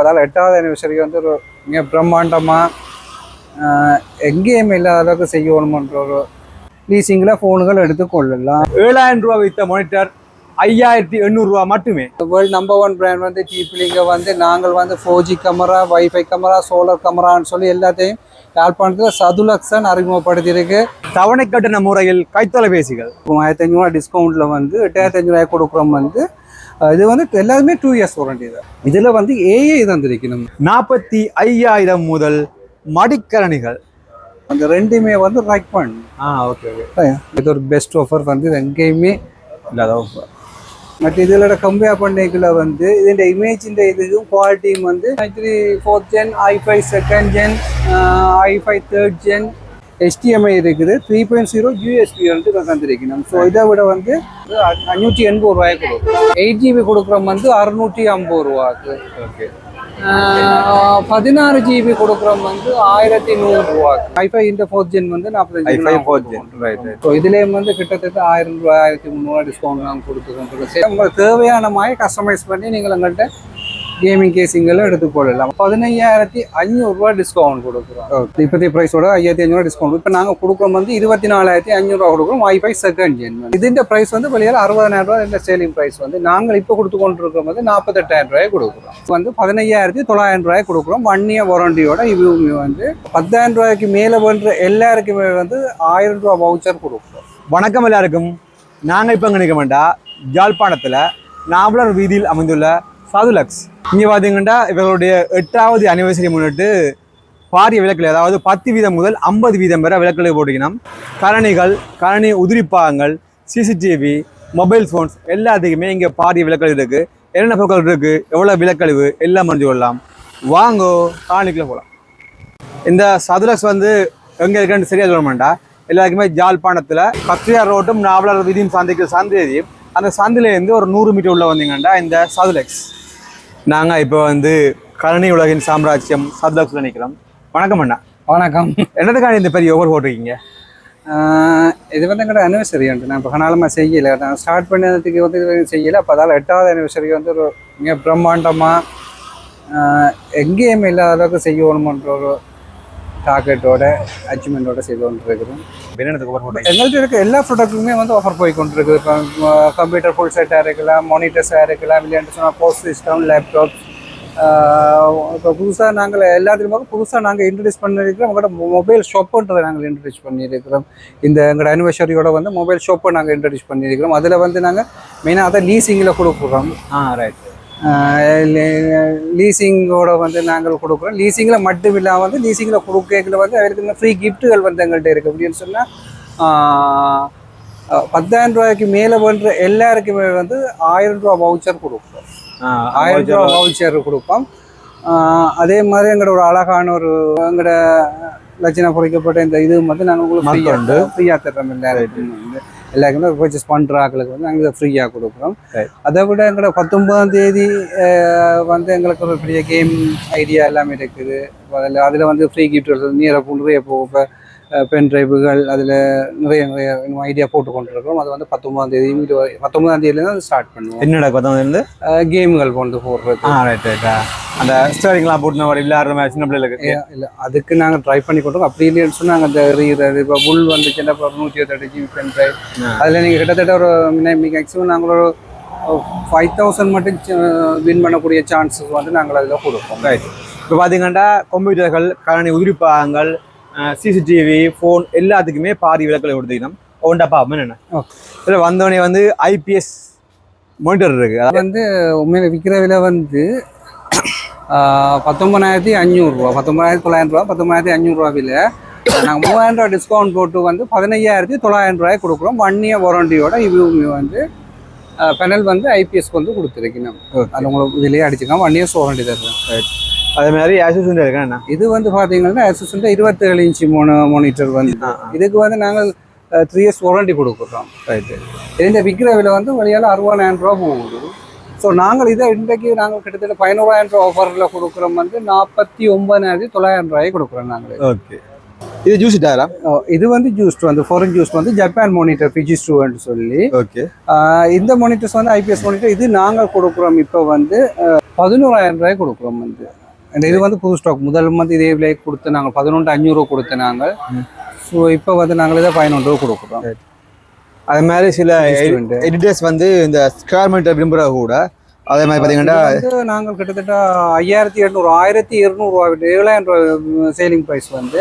அதாவது எட்டாவது அனிவர்சரி வந்து ஒரு மிக பிரம்மாண்டமாக எங்கேயுமே இல்லாத அளவுக்கு செய்யணுமன்ற ஒரு லீசிங்கில் ஃபோனுகள் எடுத்துக்கொள்ளலாம். ஏழாயிரம் ரூபாய் வைத்த மானிட்டர் ஐயாயிரத்தி எண்ணூறு ரூபாய் மட்டுமே. வேர்ல்ட் நம்பர் ஒன் பிராண்ட் வந்து டீப்லிங்க வந்து நாங்கள் வந்து four G camera wifi camera solar கேமரான்னு சொல்லி எல்லாத்தையும் யாழ்ப்பாணத்தில் சதுலக்ஷன் அறிமுகப்படுத்தியிருக்கு. தவணை கட்டண முறையில் கைத்தொலைபேசிகள். மூவாயிரத்தி அஞ்சூறுவா டிஸ்கவுண்ட்டில் வந்து எட்டாயிரத்தி அஞ்சூறுவாய் கொடுக்குறோம் வந்து இது வந்து எல்லாருமே டூ இயர்ஸ் வாரண்டி தான். இதில் வந்து ஏஐ தந்திருக்கணும் நாற்பத்தி ஐயாயிரம் முதல் மடிக்கரணிகள் அந்த ரெண்டுமே வந்து ரைட் பண்ணு ஆ ஓகே ஓகே இது ஒரு பெஸ்ட் ஆஃபர் வந்து இது எங்கேயுமே இல்லாத ஆஃபர் மற்ற இதில் கம்பேர் பண்ணிக்கல வந்து இதோட இமேஜின் இதுவும் குவாலிட்டியும் வந்து three fourth gen i five second gen i five third gen HDMI இருக்குது. த்ரீ பாயிண்ட் ஜீரோ யூஎஸ்பி வந்து தந்திருக்கணும் ஸோ இதை விட வந்து அஞ்சூற்றி எண்பது ரூபாய் கொடுக்கும் எயிட் ஜிபி கொடுக்குறோம் வந்து அறுநூற்றி ஐம்பது ரூபாக்கு ஓகே பதினாறு ஜிபி கொடுக்குறோம் வந்து ஆயிரத்தி நூறு ரூபாக்கு ஐஃபை இந்த ஃபோர்த் ஜென் வந்து நாற்பத்தஞ்சு ஐஃபை ஃபோர் ஜென் ரைட் ஸோ இதுலேயும் வந்து கிட்டத்தட்ட ஆயிரம் ரூபாய் ஆயிரத்தி முந்நூறுவா டிஸ்கவுண்ட் நாங்கள் கொடுத்துருக்கோம். சரி உங்களுக்கு தேவையான மாதிரி கஸ்டமைஸ் பண்ணி நீங்கள் எங்கள்கிட்ட கேமிங் கேசிங்கெல்லாம் எடுத்துக்கொள்ளலாம் பதினையாயிரத்தி ஐநூறுரூவா டிஸ்கவுண்ட் கொடுக்குறோம். இப்போதைய ப்ரைஸோட ஐயாயிரத்தி ஐநூறுவா டிஸ்கவுண்ட் இப்போ நாங்கள் கொடுக்குறோம் வந்து இருபத்தி நாலாயிரத்தி ஐநூறுரூவா கொடுக்குறோம். வைஃபை செகண்ட் ஜென் இதுன்ற ப்ரைஸ் வந்து வெளியில் அறுபதாயிரம் ரூபா இந்த சேலிங் ப்ரைஸ் வந்து நாங்கள் இப்போ கொடுத்து கொண்டிருக்கோம் வந்து நாற்பத்தெட்டாயிரம் ரூபாய் கொடுக்குறோம். வந்து பதினையாயிரத்தி தொள்ளாயிரம் ரூபாய் கொடுக்குறோம். ஒன் இயர் வாரண்டியோட இவங்க வந்து பத்தாயிரம் ரூபாய்க்கு மேலே பண்ணுற எல்லாருக்குமே வந்து ஆயிரம் ரூபா வவுச்சர் கொடுக்குறோம். வணக்கம் எல்லாருக்கும். நாங்கள் இப்போ நினைக்க வேண்டாம். யாழ்ப்பாணத்தில் நாவலர் வீதியில் அமைந்துள்ள சாதுலக்ஸ் இங்கே பார்த்தீங்கன்னா இவர்களுடைய எட்டாவது அனிவர்சரி முன்னிட்டு பாரிய விளக்குகள் அதாவது பத்து வீதம் முதல் ஐம்பது வீதம் வரை விளக்குகளை போட்டுக்கணும் கரணிகள் கரணி உதிரிப்பாகங்கள் சிசிடிவி மொபைல் ஃபோன்ஸ் எல்லாத்துக்குமே இங்கே பாரிய விளக்கல் இருக்குது என்னென்ன பொருட்கள் இருக்குது எவ்வளோ விளக்கழிவு எல்லாம் அறிஞ்சு கொள்ளலாம். வாங்கோ காணிக்குள்ள போகலாம் இந்த சதுலக்ஸ் வந்து எங்கே இருக்குன்னு சரியாக சொல்ல மாட்டேன் எல்லாருக்குமே ஜாழ்ப்பாணத்தில் கத்தியார் ரோட்டும் நாவலர் வீதியும் சந்தைக்கு சந்தேதியும் அந்த சந்தையிலேருந்து ஒரு நூறு மீட்டர் உள்ள வந்தீங்கன்னா இந்த சதுலக்ஸ் நாங்கள் இப்போ வந்து கருணை உலகின் சாம்ராஜ்யம் சதுலக்ஸில் நிற்கிறோம் வணக்கம் அண்ணா. வணக்கம். என்னதுக்கான இந்த பெரிய ஓவர் போட்டிருக்கீங்க? இது வந்து எங்களோட அனிவர்சரி உண்டு நான் இப்போ கனாலமாக செய்யலை. நான் ஸ்டார்ட் பண்ணதுக்கு வந்து செய்யலை. அப்போ அதால் எட்டாவது அனிவர்சரி வந்து ஒரு மிக பிரம்மாண்டமாக எங்கேயுமே இல்லாத அளவுக்கு செய்யணுமன்ற ஒரு டார்கெட்டோட அச்சீவ்மெண்ட்டோட செய்து கொண்டிருக்கிறோம். எங்கள்கிட்ட இருக்க எல்லா ப்ராடக்ட்டுமே வந்து ஆஃபர் போய் கொண்டிருக்குது இப்போ கம்ப்யூட்டர் ஃபுல் செட்டாக இருக்கலாம் மானிட்டர்ஸாக இருக்கலாம் இல்லைன்னு சொன்னால் போஸ்ட் சிஸ்டம் லேப்டாப் இப்போ புதுசாக நாங்கள் எல்லாத்துலேயும் புதுசாக நாங்கள் இன்ட்ரடியூஸ் பண்ணியிருக்கிறோம் உங்களோட மொபைல் ஷாப்புன்றதை நாங்கள் இன்ட்ரடியூஸ் பண்ணியிருக்கிறோம் இந்த எங்களோட அனிவர்சரியோட வந்து மொபைல் ஷாப்பை நாங்கள் இன்ட்ரடியூஸ் பண்ணியிருக்கிறோம் அதில் வந்து நாங்கள் மெயினாக அதை லீசிங்கில் கொடுக்குறோம் ஆ ரைட் லீசிங்கோட வந்து நாங்கள் கொடுக்குறோம். லீசிங்கில் மட்டும் இல்லாமல் வந்து லீசிங்கில் கொடுக்கல வந்து அவருக்கு ஃப்ரீ கிஃப்ட்டுகள் வந்து எங்கள்கிட்ட இருக்குது அப்படின்னு சொன்னால் பத்தாயிரம் ரூபாய்க்கு மேலே பண்ணுற எல்லாருக்குமே வந்து ஆயிரம் ரூபா வவுச்சர் கொடுப்போம். ஆயிரம் ரூபா வவுச்சர் கொடுப்போம். அதே மாதிரி எங்களோட ஒரு அழகான ஒரு எங்களோட லட்சணை பொறிக்கப்பட்ட இந்த இது வந்து நாங்கள் உங்களுக்கு ஃப்ரீயாக. ஃப்ரீயாக தர்றோம் எல்லாருக்கும் வந்து. எல்லாருக்குமே பர்ச்சேஸ் பண்ணுற ஆட்களுக்கு வந்து நாங்கள் ஃப்ரீயாக கொடுக்குறோம். அதை விட எங்களோட பத்தொன்பதாம் தேதி வந்து எங்களுக்கு ஒரு பெரிய கேம் ஐடியா எல்லாமே இருக்குது. அதில் அதில் வந்து ஃப்ரீ கிஃப்ட் நீரை நிறைய இப்போ பென் டிரைவுகள் அதில் நிறைய நிறைய ஐடியா போட்டு கொண்டிருக்கிறோம் அது வந்து பத்தொன்பதாம் தேதி இருபது பத்தொன்பதாம் தேதியிலேருந்து ஸ்டார்ட் பண்ணுவோம். என்னடா கொத்தமல்லி கேம்கள் கொண்டு போடுறது ஆ ரைட் ரைட்டா அந்த ஸ்டேரிங்லாம் போட்டு வர விளையாடுற மாதிரி சின்ன பிள்ளைகளுக்கு இல்லை அதுக்கு நாங்கள் ட்ரை பண்ணி கொண்டோம் அப்படி இல்லைன்னு சொன்னால் நாங்கள் அந்த எறிகிறது இப்போ புல் வந்துச்சுன்னா இப்போ நூற்றி இருபத்தெட்டு ஜிபி பென் ட்ரைவ். அதில் நீங்கள் கிட்டத்தட்ட ஒரு மேக்ஸிமம் நாங்கள் ஒரு ஃபைவ் தௌசண்ட் மட்டும் வின் பண்ணக்கூடிய சான்சஸ் வந்து நாங்கள் அதில் கொடுப்போம். ரைட் இப்போ பார்த்தீங்கன்னா கம்ப்யூட்டர்கள் கரணி உதிரிப்பாகங்கள் சிசிடிவி ஃபோன் எல்லாத்துக்குமே பாதி விளக்கலை கொடுத்துக்கணும் ஒன்றா பார்ப்போம் என்ன. இதில் வந்தோடனே வந்து ஐபிஎஸ் மானிட்டர் இருக்கு அது வந்து உண்மையில விற்கிற விலை வந்து ஆஹ், பத்தொன்பதாயிரத்தி அஞ்சூறுரூவா பத்தொன்பதாயிரத்தி தொள்ளாயிரம் ரூபா பத்தொன்பதாயிரத்தி அஞ்சூறுரூவா விலை நாங்கள் மூவாயிரம் ரூபா டிஸ்கவுண்ட் போட்டு வந்து பதினையாயிரத்தி தொள்ளாயிரம் ரூபாய் கொடுக்குறோம் ஒன் இயர் வாரண்டியோட இவங்க வந்து பெனல் வந்து ஐபிஎஸ் வந்து கொடுத்துருக்கணும் அது உங்களுக்கு விலையே அடிச்சுக்கலாம் ஒன் இயர்ஸ் வாரண்டி தருவேன் அதே மாதிரி ஆசூஸ் இருக்கேன் இது வந்து பார்த்தீங்கன்னா ஆசூஸ் இருபத்தேழு இன்ச்சு மூணு மானிட்டர் வந்து. இதுக்கு வந்து நாங்கள் த்ரீ இயர்ஸ் வாரண்டி கொடுக்குறோம். ரைட்டு இந்த விற்கிற விலை வந்து வழியால் அறுபதாயிரம் ரூபா போகுது. ஸோ நாங்கள் இதை இன்றைக்கு நாங்கள் கிட்டத்தட்ட பதினோராயிரம் ரூபா ஆஃபரில் கொடுக்குறோம் வந்து நாற்பத்தி ஒன்பதாயிரத்தி தொள்ளாயிரம் ரூபாய்க்கு கொடுக்குறோம் நாங்கள். ஓகே இது ஜூஸ் டயரா இது வந்து ஜூஸ் வந்து ஃபாரின் ஜூஸ் வந்து ஜப்பான் மானிட்டர் பிஜி ஸ்டூவன்ட் சொல்லி. ஓகே இந்த மானிட்டர்ஸ் வந்து ஐபிஎஸ் மானிட்டர் இது நாங்கள் கொடுக்குறோம் இப்போ வந்து பதினோராயிரம் ரூபாய் கொடுக்குறோம் வந்து. And இது வந்து புது ஸ்டாக் முதல் வந்து இதே விலைக்கு கொடுத்து நாங்கள் பதினொன்று அஞ்சூறு கொடுத்து நாங்கள். ஸோ இப்போ வந்து நாங்கள் இதை பதினொன்று ரூபா கொடுக்குறோம். அது மாதிரி சில. எடிட்டர்ஸ் வந்து இந்த ஸ்கொயர் மீட்டர் விரும்புகிற கூட அதே மாதிரி பார்த்தீங்கன்னா நாங்கள் கிட்டத்தட்ட ஐயாயிரத்தி எட்நூறு ஆயிரத்தி இருநூறுவா ஏழாயிரம் ரூபாய் சேலிங் ப்ரைஸ் வந்து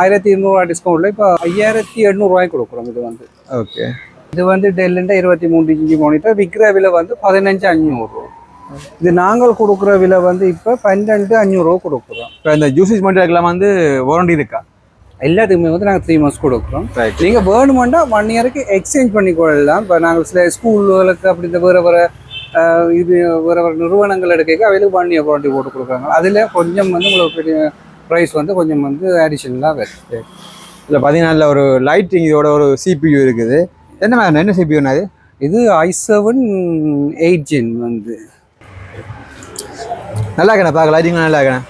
ஆயிரத்தி இருநூறுவா டிஸ்கவுண்ட்ல இப்போ ஐயாயிரத்தி எட்நூறுவாய்க்கு கொடுக்குறோம் இது வந்து. ஓகே இது வந்து டெல்லுண்ட இருபத்தி மூணு இன்ச்சி மானிட்டர் விற்கிற விலை வந்து பதினஞ்சு அஞ்சூறு இது நாங்கள் கொடுக்குற விலை வந்து இப்போ பன்னெண்டு அஞ்சூறுரூவா கொடுக்குறோம். இப்போ இந்த ஜூஸஸ் மீட்டருக்கெல்லாம் வந்து வாரண்டி இருக்கா? எல்லாத்துக்குமே வந்து நாங்கள் த்ரீ மந்த்ஸ் கொடுக்குறோம். நீங்கள் வேணுமெண்டா ஒன் இயருக்கு எக்ஸ்சேஞ்ச் பண்ணி கொள்ளலாம் இப்போ நாங்கள் சில ஸ்கூல்களுக்கு அப்படி இந்த வேறு வேறு இது வேறு வேறு நிறுவனங்கள் எடுக்க அவைகளுக்கு ஒன் இயர் வாரண்டி போட்டு கொடுக்குறாங்க. அதில் கொஞ்சம் வந்து உங்களுக்கு பெரிய ப்ரைஸ் வந்து கொஞ்சம் வந்து அடிஷனலாக வருது இல்லை பார்த்தீங்கன்னா ஒரு லைட்டிங் இதோட ஒரு சிபியூ இருக்குது. என்ன என்ன சிபியூ அது இது? ஐ செவன் எயிட் ஜென் வந்து. நல்லா இருக்கேன் பார்க்க லைட்டிங் நல்லா இருக்கேன்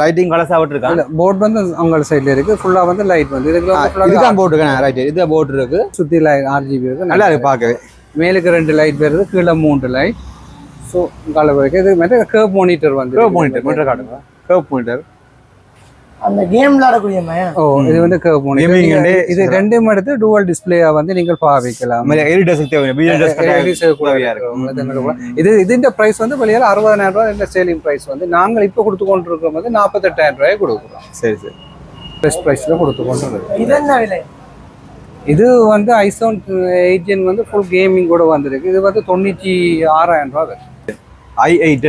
லைட்டிங் கலசாக விட்டுருக்கான் இல்ல போர்ட் வந்து அவங்க சைடில் இருக்கு. ஃபுல்லாக வந்து லைட் வந்து. full-ஆ இதுதான் போட்டுருக்கேன் ரைட் இதுதான் போட்டு இருக்கு. சுற்றி லைட் ஆர்ஜிபி இருக்கு. நல்லா இருக்கு பார்க்கவே. மேலுக்கு ரெண்டு லைட் வருது கீழே மூன்று லைட் ஸோ கால வரைக்கும் இது மாதிரி கேர்வ் மானிட்டர் வந்து கேர்வ் மானிட்டர் மீட்டர் காட்டுங்க. கேர்வ் மானிட்டர் அந்த கேம் விளையாடக்கூடிய ஓ இது வந்து இது ரெண்டும் எடுத்து டூவல் டிஸ்பிளேயா வந்து நீங்கள் பாவிக்கலாம். இது இதுன்ற பிரைஸ் வந்து வெளியால அறுபதாயிரம் ரூபாய் இந்த சேலிங் பிரைஸ் வந்து நாங்கள் இப்போ கொடுத்து கொண்டு இருக்கிறோம் வந்து நாற்பத்தெட்டாயிரம் ரூபாய் கொடுக்குறோம். சரி சரி. பெஸ்ட் ப்ரைஸில் கொடுத்து கொண்டு இது என்ன விலை? இது வந்து ஐசோன் எயிட்டின் வந்து ஃபுல் கேமிங் கூட வந்திருக்கு. இது வந்து தொண்ணூற்றி ஆறாயிரம் ரூபா வருது i eight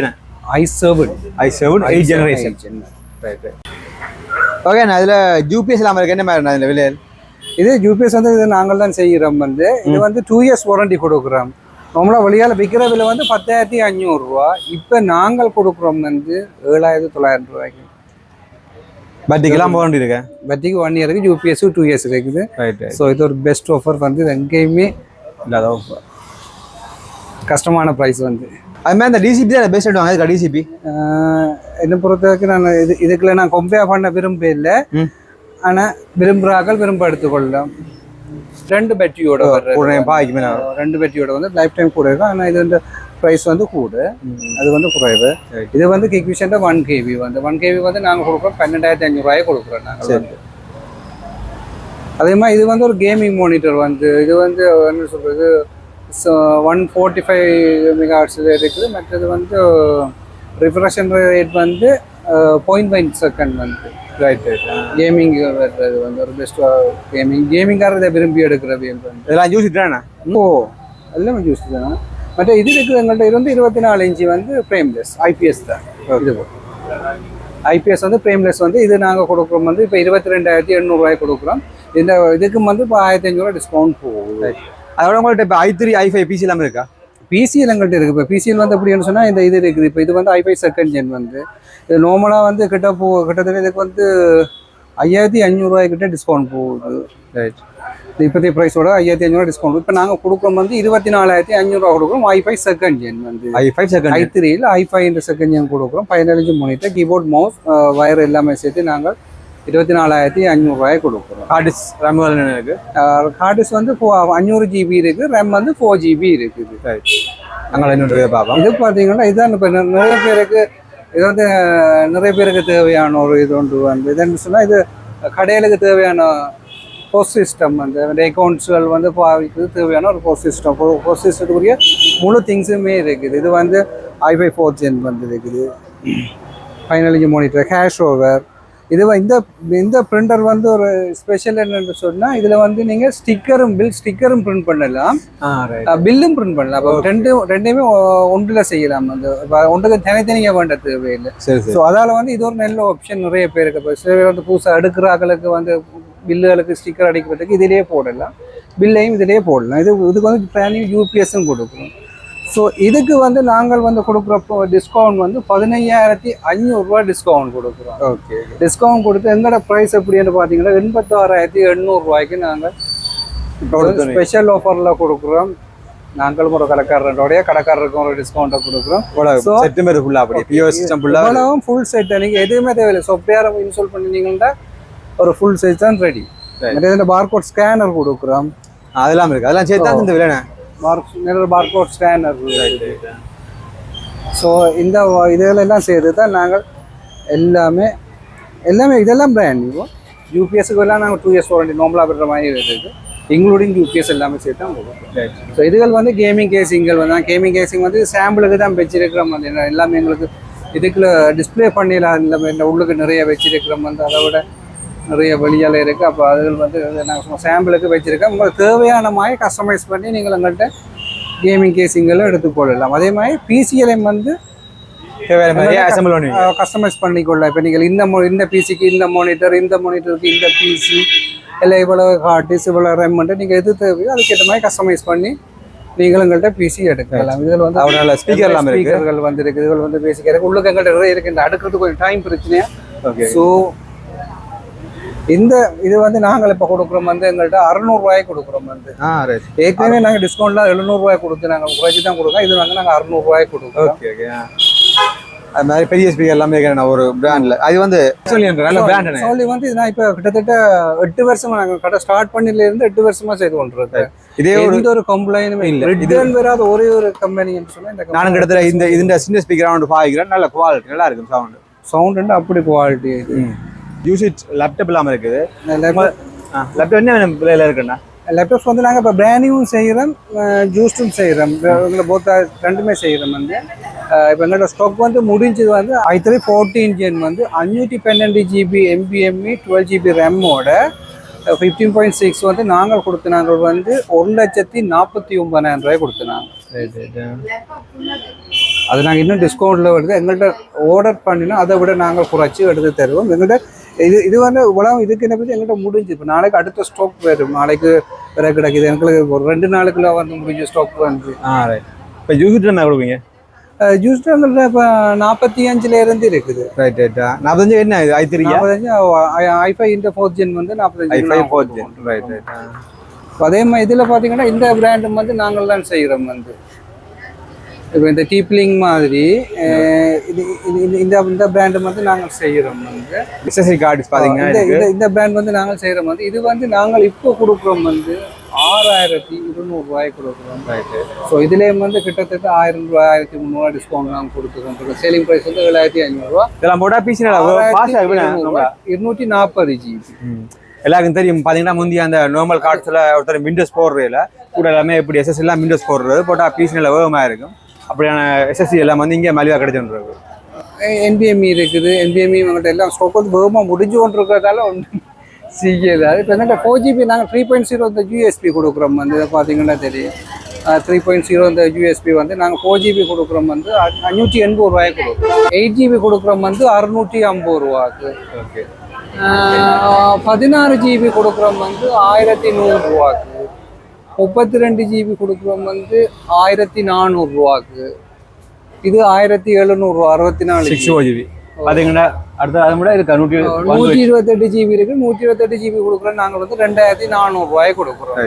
i seven i seven eight generation right right okay நான் இதில் ஜூபிஎஸ் இல்லாமல் இருக்கு என்ன மாதிரி இதில் விலையில்? இது யூபிஎஸ் வந்து இது நாங்கள் தான் செய்கிறோம் வந்து. இது வந்து டூ இயர்ஸ் வாரண்டி கொடுக்குறோம். நார்மலாக வெளியால் விற்கிற விலை வந்து பத்தாயிரத்தி அஞ்சூறுரூவா இப்போ நாங்கள் கொடுக்குறோம் வந்து ஏழாயிரத்தி தொள்ளாயிரம் ரூபாய்க்கு. பட்டிக்கெல்லாம் போக இருக்கேன் பத்திக்கு ஒன் இயருக்கு யூபிஎஸ் டூ இயர்ஸ் இருக்குது. ஸோ இது ஒரு பெஸ்ட் ஆஃபர் வந்து எங்கேயுமே இல்லாத கஷ்டமான ப்ரைஸ் வந்து. அது மாதிரி இந்த டிசிபி தான் பெஸ்ட் வாங்க அதுக்கு டிசிபி என்னை பொறுத்த வரைக்கும் நான் இது இதுக்குள்ள நான் கம்பேர் பண்ண விரும்ப இல்லை. ஆனால் விரும்புகிறார்கள் விரும்ப எடுத்துக்கொள்ளலாம் ரெண்டு பேட்டரியோட வர்றது. உடனே பாய்க்கு மேலே. ரெண்டு பேட்டரியோட வந்து லைஃப் டைம் கூட இருக்கும். ஆனால் இது வந்து ப்ரைஸ் வந்து கூட. அது வந்து குறைவு. இது வந்து கிக்விஷன்ட ஒன் கேவி வந்து. ஒன் கேவி வந்து நாங்கள் கொடுக்குறோம். பன்னெண்டாயிரத்தி அஞ்சூறுரூவாயே கொடுக்குறோம் நாங்கள் அதே மாதிரி இது வந்து ஒரு கேமிங் மானிட்டர் வந்து இது வந்து என்ன சொல்கிறது ஒன் ஃபோர்ட்டி ஃபைவ் மெகாஹர்ட்ஸ் இருக்குது. மற்றது வந்து ரிஃப்ரெஷன் ரேட் வந்து பாயிண்ட் ஃபைவ் செகண்ட் வந்து. ரைட் ரைட் கேமிங் வர்றது வந்து ஒரு பெஸ்ட் கேமிங் கேமிங்காரதை விரும்பி எடுக்கிற வேல் வந்து. இதெல்லாம் ஜூஸ் தானே ஓ எல்லாமே ஜூஸ் தான் மற்ற இது இருக்குது எங்கள்கிட்ட இது வந்து இருபத்தி நாலு இன்ச்சு வந்து ஃப்ரேம்லெஸ் ஐபிஎஸ் தான். இது ஐபிஎஸ் வந்து ஃப்ரேம்லெஸ் வந்து இது நாங்கள் கொடுக்குறோம் வந்து இப்போ இருபத்தி ரெண்டாயிரத்தி எண்ணூறுரூவாய் கொடுக்குறோம். இந்த இதுக்கு வந்து இப்போ ஆயிரத்தி ஐநூறுரூவா டிஸ்கவுண்ட் போகுது. அதோட உங்கள்கிட்ட இப்போ i three i five PC இல்லாமல் இருக்கா? பிசிஎல் எங்கள்கிட்ட இருக்குது இப்போ பிசிஎல் வந்து எப்படின்னு சொன்னால் இந்த இது இருக்குது. இப்போ இது வந்து ஐஃபை செகண்ட் ஜென் வந்து. இது நார்மலாக வந்து கிட்ட போ கிட்டத்தட்ட இதுக்கு வந்து ஐயாயிரத்தி அஞ்சூறுரூவாய் கிட்ட டிஸ்கவுண்ட் போகுது. ரைட் இப்போதைய ப்ரைஸோட ஐயாயிரத்தி அஞ்சூறுவா டிஸ்கவுண்ட் இப்போ நாங்கள் கொடுக்குறோம் வந்து இருபத்தி நாலாயிரத்தி அஞ்சூறுவா கொடுக்குறோம் ஐஃபை செகண்ட் ஜென் வந்து. ஐ ஃபைவ் ஐ செகண்ட் த்ரீல ஐ ஃபைவ் செகண்ட் ஜென் கொடுக்குறோம். பதினஞ்சு மானிட்டர் கீபோர்ட் மவுஸ் வயர் எல்லாமே சேர்த்து நாங்கள் இருபத்தி நாலாயிரத்தி அஞ்சூறுரூவாய் கொடுக்குறோம். ஹார்டிஸ் ரேம் இருக்கு? ஹார்டிஸ் வந்து ஃபோ அஞ்சூறு ஜிபி இருக்குது ரேம் வந்து ஃபோர் ஜிபி இருக்குது. அங்கே இன்னொரு பார்ப்போம் இது பார்த்தீங்கன்னா இதுதான் இப்போ நிறைய பேருக்கு இது வந்து நிறைய பேருக்கு தேவையான ஒரு இது ஒன்று வந்து இதுன்னு சொன்னால் இது கடைகளுக்கு தேவையான போஸ்ட் சிஸ்டம் வந்து அக்கௌண்ட்ஸ்கள் வந்து தேவையான ஒரு போஸ்ட் சிஸ்டம் போஸ்ட் சிஸ்டத்துக்குரிய முழு திங்ஸுமே இருக்குது. இது வந்து ஐஃபை ஃபோர் ஜென் வந்து இருக்குது. ஃபைனலிஜி மானிட்டர் கேஷ் ஓவர் இது இந்த இந்த பிரிண்டர் வந்து ஒரு ஸ்பெஷல் என்னன்னு சொன்னால் இதில் வந்து நீங்கள் ஸ்டிக்கரும் பில் ஸ்டிக்கரும் பிரிண்ட் பண்ணலாம். பில்லும் பிரிண்ட் பண்ணலாம். அப்போ ரெண்டு ரெண்டையுமே ஒன்றுல செய்யலாம். அந்த ஒன்றுக்கு தனித்தனியாக வேண்ட தேவையில்லை. ஸோ அதால் வந்து இது ஒரு நல்ல ஆப்ஷன் நிறைய பேருக்கு. இப்போ சில பேர் வந்து புதுசாக எடுக்கிறாங்களுக்கு வந்து பில்லுகளுக்கு ஸ்டிக்கர் அடிக்கிறதுக்கு இதிலேயே போடலாம். பில்லையும் இதிலேயே போடலாம். இது இதுக்கு வந்து யூபிஎஸ்ஸும் கொடுக்குறோம் ஸோ இதுக்கு வந்து நாங்கள் வந்து கொடுக்குறப்போ டிஸ்கவுண்ட் வந்து பதினையாயிரத்தி அஞ்சூறுரூவா டிஸ்கவுண்ட் கொடுக்குறோம். ஓகே டிஸ்கவுண்ட் கொடுத்து எங்களோட ப்ரைஸ் எப்படின்னு பார்த்தீங்கன்னா எண்பத்தாறாயிரத்தி எண்ணூறுரூவாய்க்கு நாங்கள் ஸ்பெஷல் ஆஃபரில் கொடுக்குறோம். நாங்களும் ஒரு கடைக்காரருடைய கடைக்காரருக்கும் ஒரு டிஸ்கவுண்ட்டை கொடுக்குறோம். செப்டம்பர் ஃபுல்லாக அப்படி பிஓ சிஸ்டம் ஃபுல்லாக இவ்வளவும் ஃபுல் செட் நீங்கள் எதுவுமே தேவையில்லை. சாஃப்ட்வேரை இன்ஸ்டால் பண்ணினீங்கன்னா ஒரு ஃபுல் சைஸ் தான் ரெடி. இந்த பார்கோட் ஸ்கேனர் கொடுக்குறோம். அதெல்லாம் இருக்கு. அதெல்லாம் சேர்த்து இந்த விலைண்ணே. பார்க் பார்கோட் ஸ்கேனர் ஸோ இந்த இதெல்லாம் சேர்த்து தான் நாங்கள் எல்லாமே எல்லாமே இதெல்லாம் பிராண்ட் இப்போ யூபிஎஸ்க்கு எல்லாம் நாங்கள் டூ இயர்ஸ் வாரண்டி நார்மலாக பெற மாதிரி இருக்குது இன்க்ளூடிங் யூபிஎஸ் எல்லாமே சேர்த்து தான் கொடுக்குறோம் ஸோ இதுகள் வந்து கேமிங் கேசிங்கள் வந்து கேமிங் கேசிங் வந்து சாம்பிளுக்கு தான் வச்சிருக்கிறோம் வந்து என்ன- எல்லாமே எங்களுக்கு இதுக்குள்ள டிஸ்ப்ளே பண்ணிடலாம் இல்லை இந்த உள்ளுக்கு நிறைய வச்சிருக்கிறோம் வந்து அதை விட நிறைய வெளியால் இருக்குது அப்போ அதுகள் வந்து நாங்கள் சும்மா சாம்பிளுக்கு வச்சிருக்கோம். உங்களுக்கு தேவையான மாதிரி கஸ்டமைஸ் பண்ணி நீங்கள் எங்கள்கிட்ட கேமிங் கேசிங்களும் எடுத்துக்கொள்ளலாம் அதே மாதிரி பிசிஎல்எம் வந்து கஸ்டமைஸ் பண்ணிக்கொள்ள இப்போ நீங்கள் இந்த மோ இந்த பிசிக்கு இந்த மானிட்டர் இந்த மானிட்டருக்கு இந்த பிசி இல்லை இவ்வளவு ஹார்டிஸ் இவ்வளோ ரெம்மண்ட்டு நீங்கள் எது தேவையோ அதுக்கேற்ற மாதிரி கஸ்டமைஸ் பண்ணி நீங்கள் எங்கள்கிட்ட பிசி எடுக்கலாம் இதில் வந்து அவர் நல்ல speaker எல்லாம் இருக்கு. ஸ்பீக்கர்கள் வந்து இருக்குது இதில் வந்து பேசிக் இருக்கு. உள்ளுக்கு எங்கள்கிட்ட இருக்குது இந்த அடுக்கிறது கொஞ்சம் டைம் பிரச்சனையா? ஓகே ஸோ இந்த இது வந்து நாங்கள் இப்போ கொடுக்குறோம் வந்து எங்கள்கிட்ட அறநூறுவாய்க்கு கொடுக்குறோம் வந்து. ஏற்கனவே நாங்கள் டிஸ்கவுண்ட்லாம் எழுநூறுவாய் கொடுத்து நாங்கள் குறைச்சி தான் கொடுக்குறோம். இது வந்து நாங்கள் அறநூறுவாய்க்கு கொடுக்குறோம். ஓகே ஓகே அது மாதிரி பெரிய ஸ்பீக்கர் எல்லாமே இருக்கிற ஒரு பிராண்ட்ல அது வந்து சொல்லி நல்ல பிராண்ட் சோலி வந்து நான் இப்போ கிட்டத்தட்ட எட்டு வருஷமா நாங்கள் கடை ஸ்டார்ட் பண்ணில இருந்து எட்டு வருஷமா செய்து கொண்டிருக்கேன் இதே ஒரு எந்த ஒரு கம்ப்ளைண்ட்டுமே இல்லை. ரிட்டர்ன் வராத ஒரே ஒரு கம்பெனின்னு சொன்னா இந்த நானும் கிட்டத்தட்ட இந்த இதுன்ற சின்ன ஸ்பீக்கர் ஒன்று பாய்க்கிறேன் நல்ல குவாலிட்டி நல்லா இருக்கும் சவுண்ட் சவுண்ட் அப்படி குவாலிட்டி யூசிட் லேப்டாப் இல்லாமல் இருக்குது. லேப்டாப் என்ன விலையில இருக்குண்ணா லேப்டாப்ஸ் வந்து நாங்கள் இப்போ பிராண்டியும் செய்கிறோம் ஜூஸ்டும் செய்கிறோம் இதில் போத்த ரெண்டுமே செய்கிறோம் வந்து. இப்போ எங்களோட ஸ்டாக் வந்து முடிஞ்சது வந்து ஐ த்ரீ ஃபோர்டீன் ஜென் வந்து அஞ்சூற்றி பன்னெண்டு ஜிபி எம்பிஎம்இ டுவெல் ஜிபி ரெம்மோட ஃபிஃப்டீன் பாயிண்ட் சிக்ஸ் வந்து நாங்கள் கொடுத்த நாங்கள் வந்து ஒரு லட்சத்தி நாற்பத்தி ஒன்பதாயிரம் ரூபாய் கொடுத்துனாங்க. அது நாங்கள் இன்னும் டிஸ்கவுண்ட்டில் வருது. எங்கள்கிட்ட ஆர்டர் பண்ணினா அதை விட நாங்கள் குறைச்சி எடுத்து தருவோம். எங்கள்கிட்ட இது இது வந்து உலகம் இதுக்கு என்ன பற்றி எங்கள்கிட்ட முடிஞ்சு இப்போ நாளைக்கு அடுத்த ஸ்டாக் வரும். நாளைக்கு வேற கிடைக்குது. எங்களுக்கு ஒரு ரெண்டு நாளுக்குள்ள வந்து முடிஞ்ச ஸ்டாக் வந்து. ஆ ரைட் இப்போ யூசிட் என்ன கொடுப்பீங்க? ஜூஸ் எங்கள்கிட்ட இப்போ நாற்பத்தி அஞ்சுல இருந்து இருக்குது. ரைட் ரைட்டா நாற்பத்தஞ்சு என்ன ஐ த்ரீ நாற்பத்தஞ்சு ஐஃபை இந்த ஃபோர்த் ஜென் வந்து நாற்பத்தஞ்சு ஃபைவ் ஃபோர் ரைட் ரைட் அதே மாதிரி இதில் பார்த்தீங்கன்னா இந்த பிராண்டும் வந்து நாங்கள் தான் செய்கிறோம் வந்து. இப்போ இந்த டீப்லிங் மாதிரி இது இந்த இந்த பிராண்டு வந்து நாங்கள் செய்கிறோம் வந்து. எஸ்எஸ்சி கார்டு பார்த்தீங்கன்னா இந்த இந்த பிராண்ட் வந்து நாங்கள் செய்கிறோம் வந்து. இது வந்து நாங்கள் இப்போ கொடுக்குறோம் வந்து ஆறாயிரத்தி இருநூறுவாய் கொடுக்குறோம். ரைட்டு ஸோ இதுலேயும் வந்து கிட்டத்தட்ட ஆயிரம் ரூபாய் ஆயிரத்தி முந்நூறுவா டிஸ்கவுண்ட் நாங்கள் கொடுத்துருக்கோம். சேலிங் ப்ரைஸ் வந்து ஏழாயிரத்தி ஐநூறுரூவா இதெல்லாம் போட்டால் பீஸ் இருநூற்றி நாற்பது ஜிபி எல்லாருக்கும் தெரியும் பார்த்தீங்கன்னா முந்தைய அந்த நார்மல் கார்ட்ஸில் ஒருத்தர் விண்டோஸ் போடுறதுல கூட எல்லாமே இப்படி எஸ்எஸ் எல்லாம் விண்டோஸ் போடுறது போட்டால் பீஸ் நல்ல வேகமாக இருக்கும். அப்படியான எஸ்எஸ்சி எல்லாம் வந்து இங்கே மலிவாக கிடைச்சுன்றது என்பிஎம்இ இருக்குது. என்பிஎம்இ எங்கள்கிட்ட எல்லாம் ஸ்டாக் வந்து வேகமாக முடிஞ்சு கொண்டு இருக்கிறதால ஒன்றும் செய்யல அது இப்போ என்னட்ட ஃபோர் ஜிபி நாங்கள் த்ரீ பாயிண்ட் ஜீரோ இந்த யூஎஸ்பி கொடுக்குறோம் வந்து. இதை பார்த்தீங்கன்னா தெரியும். த்ரீ பாயிண்ட் ஜீரோ இந்த யூஎஸ்பி வந்து நாங்கள் ஃபோர் ஜிபி கொடுக்குறோம் வந்து. அஞ்சூற்றி எண்பது ரூபாய்க்கு கொடுக்குறோம். எயிட் ஜிபி கொடுக்குறோம் வந்து அறுநூற்றி ஐம்பது ரூபாய்க்கு ஓகே பதினாறு ஜிபி கொடுக்குறோம் வந்து ஆயிரத்தி நூறுரூவாக்கு முப்பத்தி ரெண்டு ஜிபி கொடுக்குறோம் வந்து ஆயிரத்தி நானூறுரூவாக்கு. இது ஆயிரத்தி எழுநூறுவா அறுபத்தி நாலு சிக்ஸ் ஃபோர் ஜிபி பார்த்தீங்கன்னா அடுத்த அது கூட இருக்கா? நூற்றி நூற்றி இருபத்தெட்டு ஜிபி இருக்கு. நூற்றி இருபத்தெட்டு ஜிபி கொடுக்குறோம். நாங்கள் வந்து ரெண்டாயிரத்தி நானூறுரூவாய் கொடுக்குறோம்.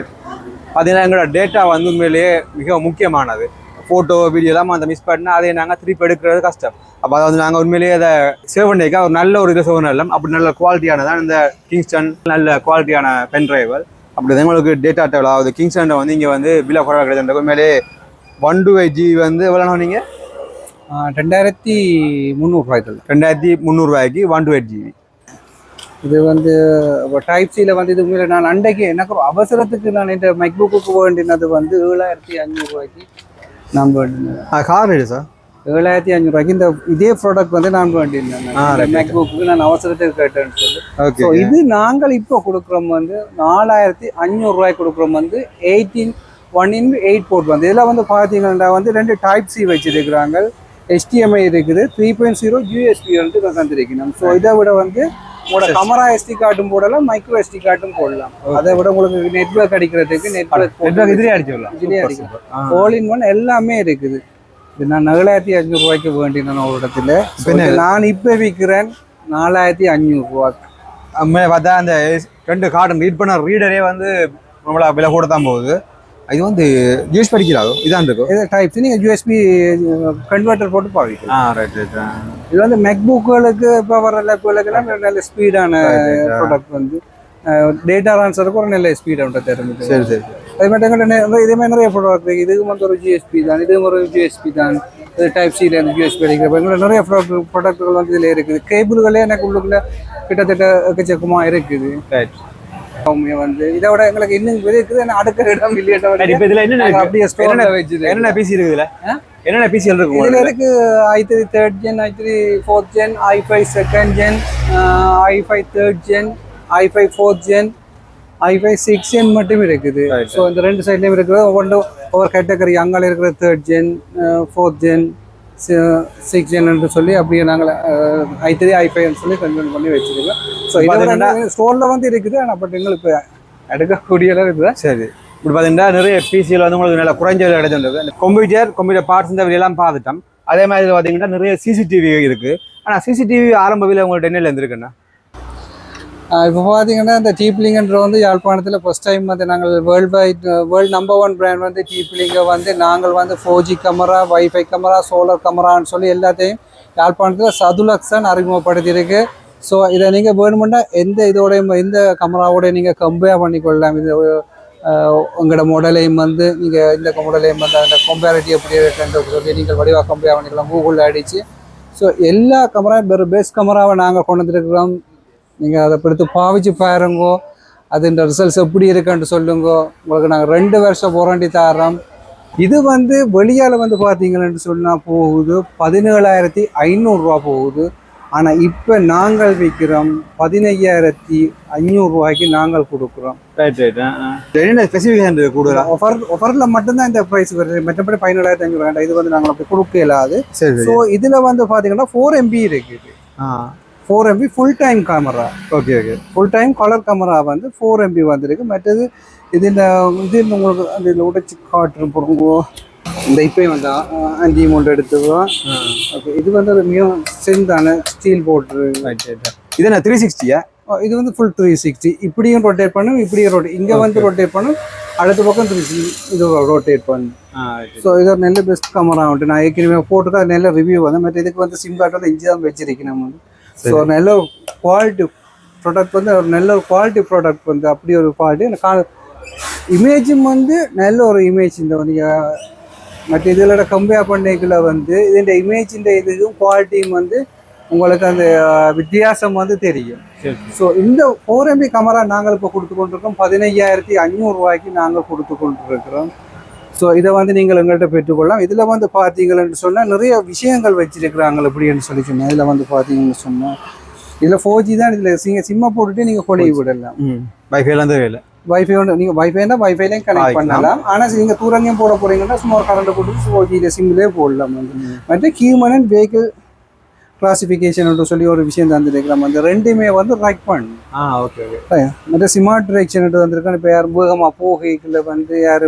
பார்த்தீங்கன்னா எங்களோட டேட்டா வந்து உண்மையிலேயே மிக முக்கியமானது. ஃபோட்டோ வீடியோ எல்லாம் அந்த மிஸ் பண்ணால் அதை நாங்கள் திருப்பி எடுக்கிறது கஷ்டம். அப்போ அதை வந்து நாங்கள் உண்மையிலேயே அதை சேவ் பண்ணிக்க ஒரு நல்ல ஒரு இதை சேவ் பண்ணலாம். அப்படி நல்ல குவாலிட்டியானதான் இந்த கிங்ஸ்டன் நல்ல குவாலிட்டியான பென் டிரைவர் அப்படி தான் உங்களுக்கு டேட்டா டேவல் ஆகுது கிங்ஸ்டனில் வந்து இங்கே வந்து பில் குறைவாக கிடையாது உண்மையிலேயே ஒன் டூ எயிட் ஜிபி வந்து எவ்வளோ நீங்கள் ரெண்டாயிரத்தி முந்நூறுரூவாய்க்கு ரெண்டாயிரத்தி முந்நூறுரூவாய்க்கு ஒன் டூ எயிட் ஜிபி இது வந்து டைப் சியில் வந்து இது உண்மையில நான் அன்றைக்கு எனக்கு ஒரு அவசரத்துக்கு நான் இந்த மைக்புக்கு வேண்டினது வந்து ஏழாயிரத்தி ஐநூறுரூவாய்க்கு நான் வேண்டினேன் கார் ரேடு சார் ஏழாயிரத்தி ஐநூறுரூவாய்க்கு இந்த இதே ப்ராடக்ட் வந்து நான் வேண்டியிருந்தேன். மேக்புக்கு நான் அவசரத்துக்கு கேட்டேன்னு சொல்லி. ஸோ இது நாங்கள் இப்போ கொடுக்குறோம் வந்து நாலாயிரத்தி அஞ்சூறுரூவாய்க்கு கொடுக்குறோம் வந்து eighteen one in eight port வந்து. இதில் வந்து பார்த்தீங்கன்னா வந்து ரெண்டு டைப் சி வச்சிருக்கிறாங்க. HDMI இருக்குது. த்ரீ பாயிண்ட் ஜீரோ யூஎஸ்பி வந்து தந்திருக்கணும் ஸோ இதை விட வந்து உங்களோட கமரா எஸ்டி கார்டும் போடலாம் மைக்ரோ எஸ்டி கார்டும் போடலாம். அதை விட உங்களுக்கு நெட்ஒர்க் அடிக்கிறதுக்கு நெட்ஒர்க் இதுலேயே அடிச்சு விடலாம். இதுலயே அடிக்கலாம். ஆல் இன் ஒன் எல்லாமே இருக்குது. இது நான் ஏழாயிரத்தி அஞ்சூறு ரூபாய்க்கு வேண்டினேன் ஒரு இடத்துல நான் இப்போ விற்கிறேன் நாலாயிரத்தி அஞ்சூறு ரூபாய்க்கு பார்த்தா அந்த ரெண்டு கார்டன் ரீட் பண்ண ரீடரே வந்து நம்மள விலை கூட தான் போகுது இது வந்து யூஸ் படிக்கிறாரோ இதான் இருக்கும் இது டைப்ஸ் நீங்கள் யூஎஸ்பி கன்வெர்ட்டர் போட்டு பாவிக்கலாம் ஆ ரைட் ரைட் இது வந்து மேக்புக்குகளுக்கு இப்போ வர லேப்புகளுக்கெல்லாம் நல்ல ஸ்பீடான ப்ராடக்ட் வந்து டேட்டா ட்ரான்ஸ்ஃபருக்கு ஒரு நல்ல ஸ்பீடாக தெரிஞ்சு சரி சரி அது மட்டும் எங்கிட்ட இதே மாதிரி நிறைய ப்ராடக்ட் இருக்குது இதுக்கு வந்து ஒரு ஜிஎஸ்பி தான் இதுவும் ஒரு ஜிஎஸ்பி தான் இது டைப் சியில் இருந்து ஜிஎஸ்பி அடிக்கிற எங்கிட்ட நிறைய ப்ராடக்ட் ப்ராடக்ட்டுகள் வந்து இதில் இருக்குது கேபிள்களே எனக்கு உள்ளுக்குள்ள கிட்டத்தட்ட எக்கச்சக்கமாக இருக்குது ரைட் வந்து இதை விட எங்களுக்கு இன்னும் இருக்குது ஆனால் அடுக்கிற இடம் இல்லையா இப்போ இதில் என்ன அப்படியே ஸ்டோரில் வச்சு என்னென்ன பிசி இருக்குதுல என்னென்ன பிசி இருக்கும் இதுல இருக்கு i three third gen i three fourth gen i five second gen i five third gen i five fourth gen i five six gen மட்டும் இருக்குது. ஸோ இந்த ரெண்டு சைட்லேயும் இருக்குது. ஒவ்வொன்றும் ஒவ்வொரு கேட்டகரி அங்கால இருக்கிற third gen fourth gen six gen சொல்லி அப்படியே நாங்கள் ஐ த்ரீ ஐ ஃபைவ்னு சொல்லி கன்வெர்ட் பண்ணி வச்சிருக்கோம். ஸோ இது ஸ்டோரில் வந்து இருக்குது. ஆனால் பட் எங்களுக்கு எடுக்கக்கூடிய அளவு இருக்குது சரி. இப்படி பார்த்தீங்கன்னா நிறைய பிசியில் வந்து உங்களுக்கு நல்ல குறைஞ்ச விலை கிடைச்சிருக்கு கம்ப்யூட்டர் கம்ப்யூட்டர் பார்ட்ஸ் இந்த விலையெல்லாம் பார்த்துட்டோம். அதே மாதிரி பார்த்தீங்கன்னா நிறைய சிசிடிவி இருக்கு. ஆனால் சிசிடிவி ஆரம்ப விலை உங்கள்ட்ட என்ன இருந்திருக்குண்ணா? இப்போ பார்த்தீங்கன்னா இந்த டீப்லிங்கன்ற வந்து யாழ்ப்பாணத்தில் ஃபர்ஸ்ட் டைம் வந்து நாங்கள் world wide world number one brand வந்து டீப்லிங்கை வந்து நாங்கள் வந்து four G camera wifi camera solar கேமரான்னு சொல்லி எல்லாத்தையும் யாழ்ப்பாணத்தில் சதுலக்ஸன் அறிமுகப்படுத்தியிருக்கு. ஸோ இதை நீங்கள் வேணுமெண்டா எந்த இதோடையும் எந்த கேமராவோட நீங்கள் கம்பேர் பண்ணிக்கொள்ளலாம். இது உங்களோட மாடலையும் வந்து நீங்கள் இந்த மாடலையும் வந்து அந்த கம்பேரிட்டி எப்படி இருக்குன்ற சொல்லி நீங்கள் வடிவாக கம்பேர் பண்ணிக்கலாம். கூகுளில் அடித்து ஸோ எல்லா கேமரா பெரு பேஸ் கேமராவை நாங்கள் கொண்டு வந்துருக்கிறோம். நீங்கள் அதை எடுத்து பாவிச்சு பாருங்கோ. அதுன்ற ரிசல்ட்ஸ் எப்படி இருக்குன்னு சொல்லுங்க. உங்களுக்கு நாங்கள் ரெண்டு வருஷம் வாரண்டி தரோம் இது வந்து வெளியால் வந்து பார்த்தீங்கன்னு சொன்னால் போகுது. பதினேழாயிரத்தி ஐநூறுரூவா போகுது. ஆனால் இப்போ நாங்கள் விற்கிறோம் பதினையாயிரத்தி ஐநூறுரூவாய்க்கு நாங்கள் கொடுக்குறோம். ரைட் ரைட் என்ன ஸ்பெசிஃபிகேஷன் ஆஃபர் ஆஃபரில் மட்டும்தான் இந்த ப்ரைஸ் வருது. மற்றபடி பதினேழாயிரத்தி ஐநூறு வேண்டாம் இது வந்து நாங்கள் அப்படி கொடுக்க இல்லாது. ஸோ இதில் வந்து பார்த்தீங்கன்னா ஃபோர் எம்பி இருக்குது. Four MP full time camera okay okay full time colour camera வந்து ஃபோர் எம்பி வந்திருக்கு. மற்றது இதில் இது உங்களுக்கு அந்த இதில் உடைச்சி காட்டுற பொருங்கோ. இந்த இப்போயும் வந்து அஞ்சு மூன்று எடுத்துக்குவோம் ஓகே இது வந்து ஒரு மிக செந்தான ஸ்டீல் போட்டு இது என்ன த்ரீ சிக்ஸ்டியா இது வந்து ஃபுல் த்ரீ சிக்ஸ்டி இப்படியும் ரொட்டேட் பண்ணும் இப்படியும் ரொட்டேட் இங்கே வந்து ரொட்டேட் பண்ணும் அடுத்த பக்கம் த்ரீ இது ரொட்டேட் பண்ணும். ஸோ இது ஒரு நல்ல பெஸ்ட் கேமரா வந்துட்டு நான் ஏற்கனவே போட்டுட்டு நல்ல ரிவ்யூ வந்து. மற்ற இதுக்கு வந்து சிம் கார்டு வந்து இஞ்சி தான் வச்சிருக்கேன் நம்ம. வந்து ஸோ நல்ல ஒரு குவாலிட்டி ப்ராடக்ட் வந்து ஒரு நல்ல ஒரு குவாலிட்டி ப்ராடக்ட் வந்து அப்படி ஒரு குவாலிட்டி கா இமேஜும் வந்து நல்ல ஒரு இமேஜ் இந்த நீங்கள் மற்ற இதிலோட கம்பேர் பண்ணிக்கல வந்து இதுன்ற இமேஜின்ற இதுவும் குவாலிட்டியும் வந்து உங்களுக்கு அந்த வித்தியாசம் வந்து தெரியும். ஸோ இந்த ஃபோர் எம்பி கேமரா நாங்கள் இப்போ கொடுத்து கொண்டிருக்கோம். பதினைஞ்சாயிரத்தி அஞ்சூறுரூவாய்க்கு நாங்கள் கொடுத்து கொண்டிருக்கிறோம். ஸோ இதை வந்து நீங்கள் எங்கள்கிட்ட பெற்றுக்கொள்ளலாம். இதில் வந்து பார்த்தீங்கன்னு சொன்னால் நிறைய விஷயங்கள் வச்சிருக்கிறாங்க எப்படின்னு சொல்லி சொன்னேன். இதில் வந்து பார்த்தீங்கன்னு சொன்னால் இதில் ஃபோர் ஜி தான் இதில் நீங்கள் சிம்மை போட்டுட்டு நீங்கள் கொலை விடலாம். ம். வைஃபைலாம் தேவையில்லை. வைஃபை ஒன்று நீங்கள் வைஃபைனா வைஃபைலையும் கனெக்ட். பண்ணலாம். ஆனால் நீங்கள் தூரங்கையும் போட போகிறீங்கன்னா சும்மா ஒரு கரண்ட் போட்டு ஃபோர் ஜியில் சிம்லேயே போடலாம் வந்து. மற்ற ஹியூமன் வெஹிக்கிள் கிளாசிஃபிகேஷன் சொல்லி ஒரு விஷயம் தந்துருக்கிறோம். அந்த ரெண்டுமே வந்து ரைட் பண்ணணும் ஆ ஓகே ஓகே மற்ற ஸ்மார்ட் டிரெக்ஷன் வந்திருக்கோம் இப்போ யார் வேகமாக போகைக்குள்ள வந்து யார்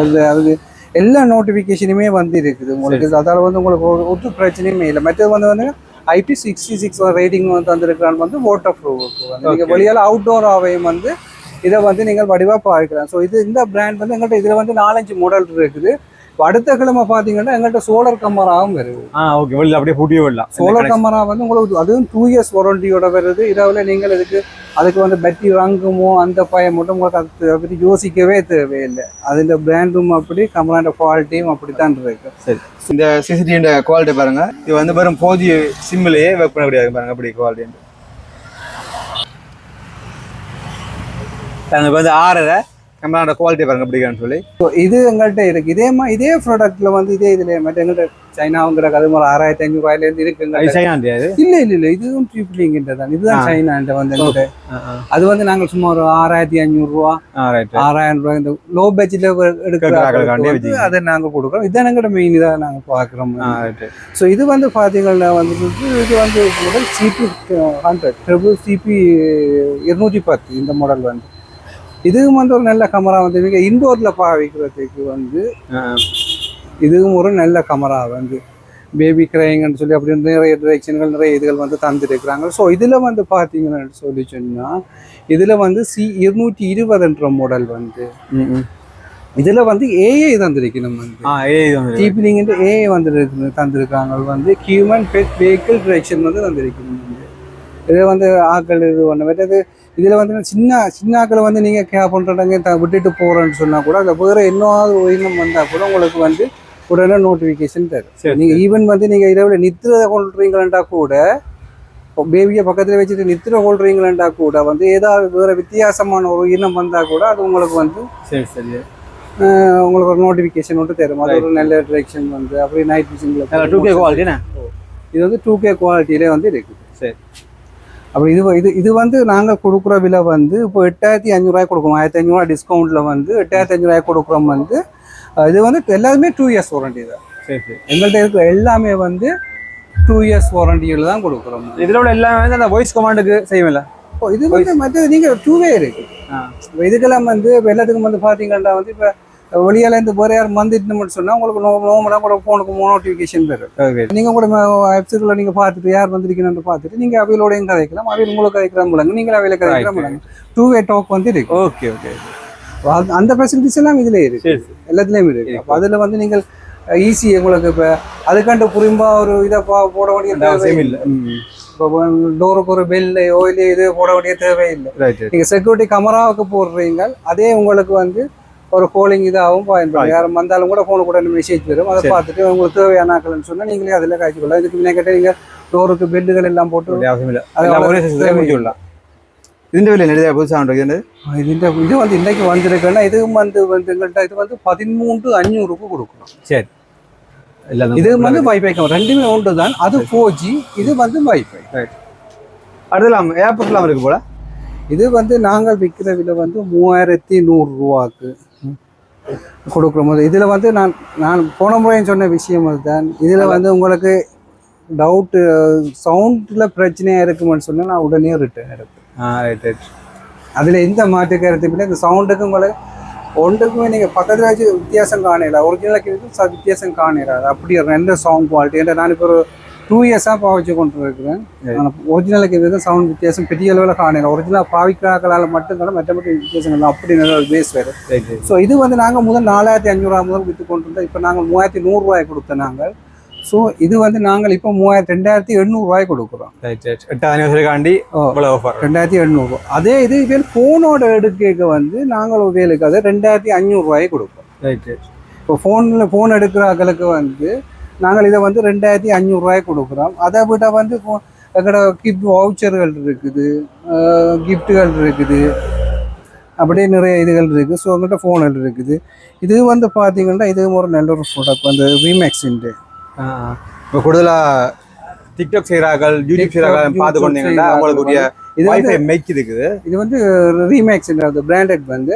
வந்து அதுக்கு எல்லா நோட்டிஃபிகேஷனுமே வந்து இருக்குது உங்களுக்கு அதால் வந்து உங்களுக்கு ஒரு ஒரு பிரச்சனையுமே இல்லை. மற்றது வந்து வந்து ஐபி சிக்ஸ்டி சிக்ஸ் ரேட்டிங் வந்து வந்திருக்கிறான்னு வந்து வாட்டர் ப்ரூஃபுக்கு வந்து. நீங்கள். வெளியால் அவுட்டோர் ஆவையும் வந்து இதை வந்து நீங்கள் வடிவாக பார்க்கலாம். ஸோ இது இந்த பிராண்ட் வந்து எங்கள்கிட்ட இதில் வந்து நாலஞ்சு மாடல் இருக்குது. இப்போ அடுத்த கிழமை பார்த்தீங்கன்னா எங்கள்கிட்ட சோலார் கமராவும் இருக்குது ஆ ஓகே வெளில அப்படியே பூட்டியே விடலாம் சோலார் கேமரா வந்து உங்களுக்கு அதுவும் டூ இயர்ஸ் வாரண்டியோட வருது. இதாவில் நீங்கள் இதுக்கு அதுக்கு வந்து பேட்டரி வாங்குமோ அந்த பயம் மட்டும் உங்களுக்கு அது பற்றி யோசிக்கவே தேவையில்லை. அதில் பிராண்டும் அப்படி கேமராண்ட குவாலிட்டியும் அப்படி தான் இருக்கு. சரி. இந்த சிசிடிவியோட குவாலிட்டி பாருங்க. இது வந்து வெறும் ஜி சிம்மிலேயே ஒர்க் பண்ண முடியாது பாருங்க. அப்படி குவாலிட்டி அங்கே வந்து ஆறரை கேமராவோட குவாலிட்டி பாருங்க எப்படின்னு சொல்லி. ஸோ இது எங்கள்கிட்ட இருக்கு. இதே மாதிரி இதே ப்ராடக்ட்ல வந்து இதே இதில் மற்ற எங்கள்கிட்ட சைனாங்கிற அது மாதிரி ஆறாயிரத்தி ஐநூறுவாயிலேருந்து இருக்கு அது எங்கள்கிட்ட சைனா இல்லை இல்லை இல்லை. இதுவும் ட்ரிப்ளிங்கிட்ட தான். இதுதான் ஆ. சைனான்ட்ட வந்து எங்கள்கிட்ட. அது வந்து நாங்கள் சும்மா ஒரு ஆறாயிரத்தி ஐநூறுரூவா ஆறாயிரம் ரூபாய் இந்த லோ பட்ஜெட்ல எடுக்கிற. அதை நாங்கள் கொடுக்குறோம். இதான் எங்கள்கிட்ட மெயின் இதாக நாங்கள் பார்க்குறோம். ஸோ இது வந்து பார்த்தீங்கன்னா வந்து இது வந்து முதல் சிபி ஹண்ட்ரட் ட்ரிபிள் சிபி இருநூற்றி பத்து இந்த மாடல் வந்து. இதுவும் வந்து ஒரு நல்ல கேமரா வந்து நீங்கள் இண்டோரில் பாவிக்கிறதுக்கு வந்து இதுவும் ஒரு நல்ல கேமரா வந்து. பேபி கிரைங்கன்னு சொல்லி அப்படி நிறைய டிரெக்ஷன்கள் நிறைய இதுகள் வந்து தந்துருக்குறாங்க. ஸோ இதில் வந்து பார்த்தீங்கன்னு சொல்லி சொன்னால் இதில் வந்து சி இருநூற்றி இருபதுன்ற மாடல் வந்து. இதில் வந்து ஏஐ தந்திருக்கணும் வந்து. இது வந்து ஜிபிலிங்கிட்டு ஏஐ வந்துருக்கு தந்திருக்காங்க வந்து. ஹியூமன் பெட் வெஹிக்கிள் டிரெக்ஷன் வந்து தந்திருக்கணும் வந்து. இது வந்து ஆக்கள் இது ஒன்று மற்றது இதில் வந்து சின்ன சின்ன ஆக்களை வந்து நீங்கள் கேப் பண்ணுறவங்க த விட்டுட்டு போகிறேன்னு சொன்னால் கூட அதில் வேறு இன்னொரு உயிரினம் வந்தால் கூட உங்களுக்கு வந்து உடனே நோட்டிஃபிகேஷன் தரும். நீங்கள் ஈவன் வந்து நீங்கள் இரவில் நித்திர கொள்றீங்களா கூட பேபியை பக்கத்தில் வச்சுட்டு நித்திர கொள்றீங்களா கூட வந்து ஏதாவது வேறு வித்தியாசமான ஒரு உயிரினம் வந்தால் கூட அது உங்களுக்கு வந்து சரி சரி. உங்களுக்கு ஒரு நோட்டிஃபிகேஷன் மட்டும் தரும். அது ஒரு நல்ல டிரெக்ஷன் வந்து அப்படி நைட் விஷனில் டூ கே குவாலிட்டி என்ன? இது வந்து டூ கே குவாலிட்டியிலே வந்து இருக்குது. சரி. அப்போ இது இது இது வந்து நாங்கள் கொடுக்குற விலை வந்து இப்போ எட்டாயிரத்தி அஞ்சூறுரூவாய் கொடுக்குறோம். ஆயிரத்தி அஞ்சூறுவா டிஸ்கவுண்ட்டில் வந்து எட்டாயிரத்தி அஞ்சூறுவாய் கொடுக்குறோம் வந்து இது வந்து எல்லாருமே டூ இயர்ஸ் வாரண்டி தான். சரி சரி. எங்கள்கிட்ட இருக்கிற எல்லாமே வந்து டூ இயர்ஸ் வாரண்டியில் தான் கொடுக்குறோம். இதில் உள்ள எல்லாமே வந்து அந்த வாய்ஸ் கமாண்டுக்கு இப்போ இது வந்து மற்றது நீங்கள் டூவே இருக்குது இதுக்கெல்லாம் வந்து இப்போ எல்லாத்துக்கும் வந்து பார்த்தீங்கன்னா வந்து இப்போ வெளியால இருந்து வேறு யார் வந்துட்டு சொன்னால் உங்களுக்கு நோ நோமலாக கூட ஃபோனுக்கு நோட்டிஃபிகேஷன் வரும். நீங்கள் கூட வெப்சைட்டில் நீங்கள் பார்த்துட்டு யார் வந்திருக்கீங்கன்னு பார்த்துட்டு நீங்கள் அவையிலோடையும் கதைக்கலாம் அவையில் உங்களுக்கு கதைக்கிற முழங்க நீங்கள் அவையில் கதைக்கிற. முழங்க டூ வே டாக் வந்து இருக்கு. ஓகே ஓகே அந்த ஃபெசிலிட்டிஸ் எல்லாம் இதுல இருக்கு. எல்லாத்துலேயும் இருக்கு. அப்போ அதில் வந்து நீங்கள் ஈஸி உங்களுக்கு இப்போ அதுக்காண்டு புரியும்பா ஒரு இதை போட வேண்டிய அவசியம் இல்லை. இப்போ டோருக்கு ஒரு பெல்லு ஓயிலு இது போட வேண்டிய தேவையில்லை. நீங்கள் செக்யூரிட்டி கமராவுக்கு போடுறீங்க. அதே உங்களுக்கு வந்து ஒரு கோலிங் இதாகவும் பயன்படும் யாரும் வந்தாலும் கூட ஃபோனு கூட மெசேஜ் வரும் அதை சரி. பார்த்துட்டு உங்களுக்கு தேவையான ஆக்கள்னு சொன்னால் நீங்களே அதில் காய்ச்சிக்கொள்ளலாம் இதுக்கு முன்னே கேட்டால் நீங்கள் டோருக்கு பெல்லுகள் எல்லாம் போட்டு அவசியம் இல்லை அது எல்லாம் ஒரே அவ்வளவு சிஸ்டத்தில் முடிச்சு விடலாம் ഇതിന്റെ വില நிறைய புதுசாக இருக்குது இதுன்ற இது வந்து இன்னைக்கு வந்திருக்குன்னா இதுவும் வந்து வந்து எங்கள்கிட்ட இது வந்து பதிமூன்று அஞ்சூறுக்கு கொடுக்கணும் சரி எல்லாம் இது வந்து வைஃபை ரெண்டுமே ஒன்று தான் அது ஃபோர் ஜி இது வந்து வைஃபை அடுத்தலாம் ஏர்போர்ட்லாம் இருக்கு போல இது வந்து நாங்கள் விற்கிற விலை வந்து மூவாயிரத்தி நூறுரூவாக்கு கொடுக்குற போது இதில் வந்து நான் நான் போன முறையும் சொன்ன விஷயம் அதுதான். இதில் வந்து உங்களுக்கு டவுட்டு சவுண்டில் பிரச்சனையாக இருக்குமென்னு சொன்னால் நான் உடனே ரிட்டர்ன் எடுப்பேன். ஆ ரைட் ரைட் அதில் எந்த மாற்று கருத்து இல்லை. இந்த சவுண்டுக்கு உங்களுக்கு ஒன்றுக்குமே நீங்கள் பக்கத்தில் வச்சு வித்தியாசம் காணல. ஒரிஜினலுக்கு இதுக்கும் ச- வித்தியாசம் காணல. அப்படி ஒரு நல்ல சவுண்ட் குவாலிட்டி ஏன்னா நான் இப்போ ஒரு டூ இயர்ஸாக பாவிச்சு கொண்டு இருக்கிறேன் ஒரிஜினலுக்கு இதுக்கும் சவுண்ட் வித்தியாசம் பெரிய அளவில் காணல ஒரிஜினல் பாவிக்கிறாக்களால் மட்டும்தான் மற்றபடி வித்தியாசம் இல்லை அப்படி நல்ல ஒரு பேஸ் வேறு. ஸோ இது வந்து நாங்கள் முதல் நாலாயிரத்தி அஞ்சூறுவா முதல் விற்று கொண்டு இருந்தோம் இப்போ நாங்கள் மூவாயிரத்தி நூறுரூவாய் கொடுத்தோம் நாங்கள். ஸோ இது வந்து நாங்கள் இப்போ மூவாயிரத்தி ரெண்டாயிரத்தி எண்ணூறுரூவாய் கொடுக்குறோம். எட்டாம் ரெண்டாயிரத்தி எண்ணூறு. அதே இது இதில் ஃபோனோட எடுக்க வந்து நாங்கள் வேலுக்கு அது ரெண்டாயிரத்தி அஞ்சூறுரூவாய் கொடுப்போம். இப்போ ஃபோனில் ஃபோன் எடுக்கிறாங்களுக்கு வந்து நாங்கள் இதை வந்து ரெண்டாயிரத்தி அஞ்சூறுரூவாய் கொடுக்குறோம். அதை விட வந்து எங்களோட கிஃப்ட் வவுச்சர்கள் இருக்குது கிஃப்ட்டுகள் இருக்குது. அப்படியே நிறைய இதுகள் இருக்குது. ஸோ எங்கள்கிட்ட ஃபோன்கள் இருக்குது. இது வந்து பார்த்தீங்கன்னா இது ஒரு நல்ல ஒரு ப்ராடக்ட் வந்து ரீமேக்ஸின்ட்டு இப்போ கூடுதலாக டிக்டாக் செய்கிறார்கள் யூடியூப் செய்கிறார்கள் பார்த்து கொண்டீங்கன்னா உரிய இது வைஃபை மெக் இருக்குது இது வந்து ரீமேக்ஸ்ன்றது பிராண்டட் வந்து.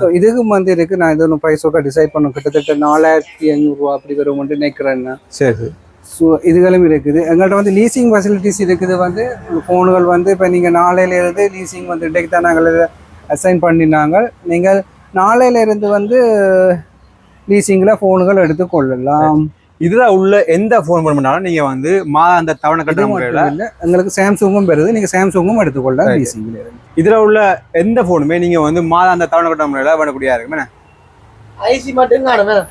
ஸோ இதுக்கும் வந்து இருக்கு. நான் இது ஒன்று ப்ரைஸோட டிசைட் பண்ணும். கிட்டத்தட்ட நாலாயிரத்தி ஐநூறுரூவா அப்படி வரும் மட்டும் நினைக்கிறேன் சரி ஸோ இதுகளும் இருக்குது. எங்கள்கிட்ட வந்து லீசிங் ஃபெசிலிட்டிஸ் இருக்குது வந்து. ஃபோனுகள் வந்து இப்போ நீங்கள் நாளையிலேருந்து லீசிங் வந்து இன்றைக்கு தான் நாங்கள் அசைன் பண்ணினாங்க. நீங்கள் நாளையிலேருந்து வந்து லீசிங்கில் ஃபோனுகள் எடுத்துக்கொள்ளலாம். இதுல உள்ள எந்த ஃபோன் பண்ணாலும் நீங்க வந்து மாத தவணை இது கட்ட முறையில் மட்டும் இல்லை எங்களுக்கு சாம்சங்கும் பெறுது. நீங்கள் சாம்சங்கும் இருந்து. இதுல உள்ள எந்த ஃபோனுமே நீங்க வந்து மாத அந்த தவணை கட்ட முறையில் பண்ணக்கூடியா இருக்கும்? என்ன? ஐசி மட்டும் காணும்.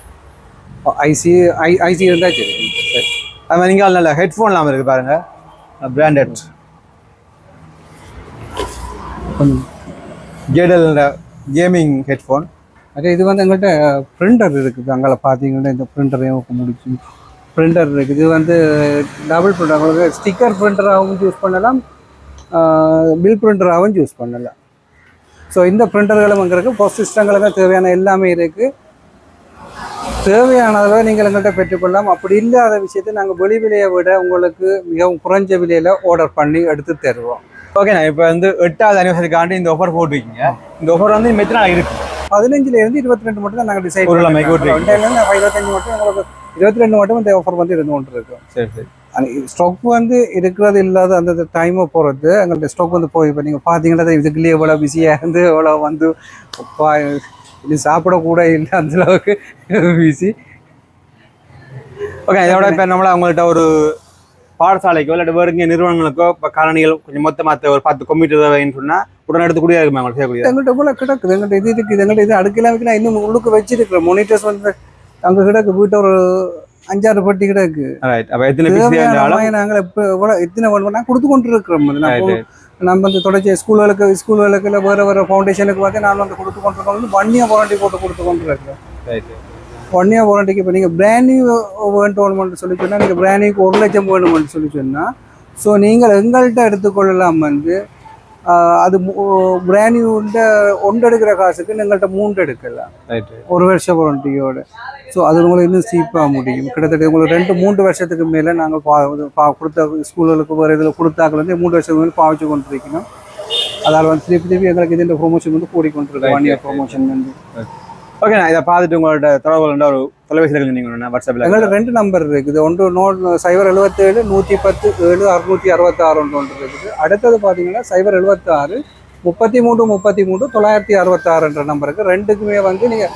ஐசி ஐ ஐசி இருந்தால் சரி. சரி. அது மாதிரி நீங்க நல்ல ஹெட்ஃபோன் இல்லாமல் இருக்கு பாருங்க. பிராண்டட் ஜேடல் கேமிங் ஹெட்ஃபோன் அதே இது வந்து எங்கள்கிட்ட பிரிண்டர் இருக்குது. அங்கே பார்த்தீங்கன்னா இந்த பிரிண்டரையும் முடிச்சு பிரிண்டர் இருக்குது. இது வந்து டபுள் பிரிண்டர் உங்களுக்கு ஸ்டிக்கர் பிரிண்டராகவும் யூஸ் பண்ணலாம். பில் பிரிண்டராகவும் யூஸ் பண்ணலாம். ஸோ இந்த பிரிண்டர்களும் அங்கே இருக்குது போஸ்ட் சிஸ்டங்களுக்கும் தேவையான எல்லாமே இருக்குது தேவையான அளவு நீங்கள் எங்கள்கிட்ட பெற்றுக்கொள்ளலாம் அப்படி இல்லாத விஷயத்தை நாங்கள் வெளி விலையை விட உங்களுக்கு மிகவும் குறைஞ்ச விலையில் ஆர்டர் பண்ணி எடுத்து தருவோம். ஓகேண்ணா இப்போ வந்து எட்டாவது அனிவர்சரிக்காண்டி இந்த ஆஃபர் போட்டிருக்கீங்க. இந்த ஆஃபர் வந்து மெத்தனா இருக்குது பதினஞ்சுல இருந்து இருபத்தி ரெண்டு மட்டும் தான் நாங்கள் டிசைட். ரெண்டாயிரம் இருபத்தஞ்சு மட்டும் உங்களுக்கு இருபத்தி ரெண்டு மட்டும் இந்த ஆஃபர் வந்து இருந்து கொண்டு இருக்கும் சரி. சரி ஸ்டாக் வந்து இருக்கிறது இல்லாத அந்த டைமை பொறுத்து எங்கள்கிட்ட ஸ்டாக் வந்து போய் இப்போ நீங்கள் பார்த்தீங்கன்னா இதுக்குள்ளேயே எவ்வளோ பிஸியாக இருந்து எவ்வளோ வந்து இது சாப்பிடக்கூட இல்லை அந்த அளவுக்கு பிஸி ஓகே இதோட இப்போ நம்மள அவங்கள்ட்ட ஒரு பாடசாலைக்கோ இல்லாட்டி வேறு இங்கே நிறுவனங்களுக்கோ இப்போ காலணிகள் கொஞ்சம் மொத்தமாக ஒரு பத்து கொம்பிட்டு தேவைன்னு சொன்னா உடனே எடுத்துக்கூடிய இருக்குமா உங்களுக்கு செய்யக்கூடிய எங்கள்கிட்ட போல கிடக்குது எங்கள்கிட்ட இது இருக்குது எங்கள்கிட்ட இது அடுக்கலாம் வைக்கலாம் இன்னும் உள்ளுக்கு வச்சிருக்கிறோம். மானிட்டர்ஸ் வந்து அங்கே கிடக்கு வீட்டை ஒரு அஞ்சாறு பட்டி கிடக்கு. நாங்கள் இப்போ எத்தனை நான் கொடுத்து கொண்டு இருக்கிறோம். நான் நம்ம வந்து தொடர்ச்சி ஸ்கூல்களுக்கு ஸ்கூல்களுக்கு இல்லை வேறு வேறு ஃபவுண்டேஷனுக்கு பார்த்து நான் வந்து கொடுத்து கொண்டு இருக்கோம் ஒன் இயர் வாரண்டி போட்டு கொடுத்து கொண்டு இருக்கிறேன் ரைட் ஒன் இயர் வாரண்டிக்கு இப்போ நீங்கள் பிராண்ட் நியூ வேணும்னு சொல்லி சொன்னால் நீங்கள் பிராண்ட் நியூக்கு ஒரு லட்சம் வேணும்னு சொல்லி சொன்னால் ஸோ நீங்கள் எங்கள்கிட்ட எடுத்துக்கொள்ளலாம் வந்து அது பிராண்ட் நியூண்ட ஒன்று எடுக்கிற காசுக்கு எங்கள்கிட்ட மூன்று எடுக்கலாம். ஒரு வருஷம் வாரண்டியோட ஸோ அது உங்களுக்கு இன்னும் சீப்பாக முடியும். கிட்டத்தட்ட உங்களுக்கு ரெண்டு மூன்று வருஷத்துக்கு மேலே நாங்கள் பா இது பா கொடுத்த ஸ்கூல்களுக்கு வேறு இதில் கொடுத்தாக்கள் வந்து மூன்று வருஷத்துக்கு மேலே பாவிச்சு கொண்டு இருக்கணும் அதால் வந்து திருப்பி திருப்பி எங்களுக்கு இந்த ப்ரொமோஷன் வந்து கூடிக்கொண்டிருக்கு. ஒன் இயர் ப்ரொமோஷன் வந்து. ஓகே நான் இதை பார்த்துட்டு உங்களோட தொடர்புகள் ஒரு தொலைபேசியில் நீங்கள் வாட்ஸ்அப்பில் எங்கள்ட்ட ரெண்டு நம்பர் இருக்குது. ஒன்று நோ சைபர் எழுபத்தேழு நூற்றி பத்து ஏழு அறுநூற்றி அறுபத்தாறு ஒன்று ஒன்று இருக்குது. அடுத்தது பார்த்தீங்கன்னா சைபர் எழுபத்தாறு முப்பத்தி மூணு முப்பத்தி மூணு தொள்ளாயிரத்தி அறுபத்தாறுன்ற நம்பருக்கு ரெண்டுக்குமே வந்து நீங்கள்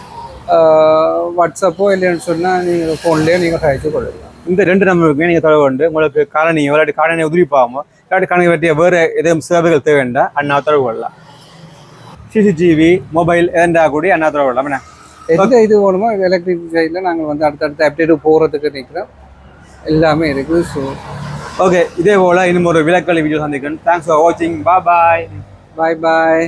வாட்ஸ்அப்போ இல்லைன்னு சொன்னால் நீங்கள் ஃபோன்லேயே நீங்கள் கழிச்சு கொள்ளலாம். இந்த ரெண்டு நம்பருக்குமே நீங்கள் தொடர்பு கொண்டு உங்களுக்கு காலனியோ இல்லாட்டி காலனியை உதவி பாவமோ இல்லாட்டி காலனி பற்றிய வேறு எதுவும் சேவைகள் தேவைண்டா அண்ணா தொடர்பு கொள்ளலாம். சிசிடிவி மொபைல் எதண்டா கூடி அண்ணா தொடர்பு என்ன? எந்த இது வேணுமோ எலக்ட்ரிக் சைடில் நாங்கள் வந்து அடுத்தடுத்த அப்டேட்டு போகிறதுக்கு நிற்கிறோம் எல்லாமே இருக்குது ஸோ ஓகே இதே போல் இன்னும் ஒரு விளக்கலை வீடியோ சந்திக்கிறேன் தேங்க்ஸ் ஃபார் வாட்சிங் பா பாய் பாய் பாய்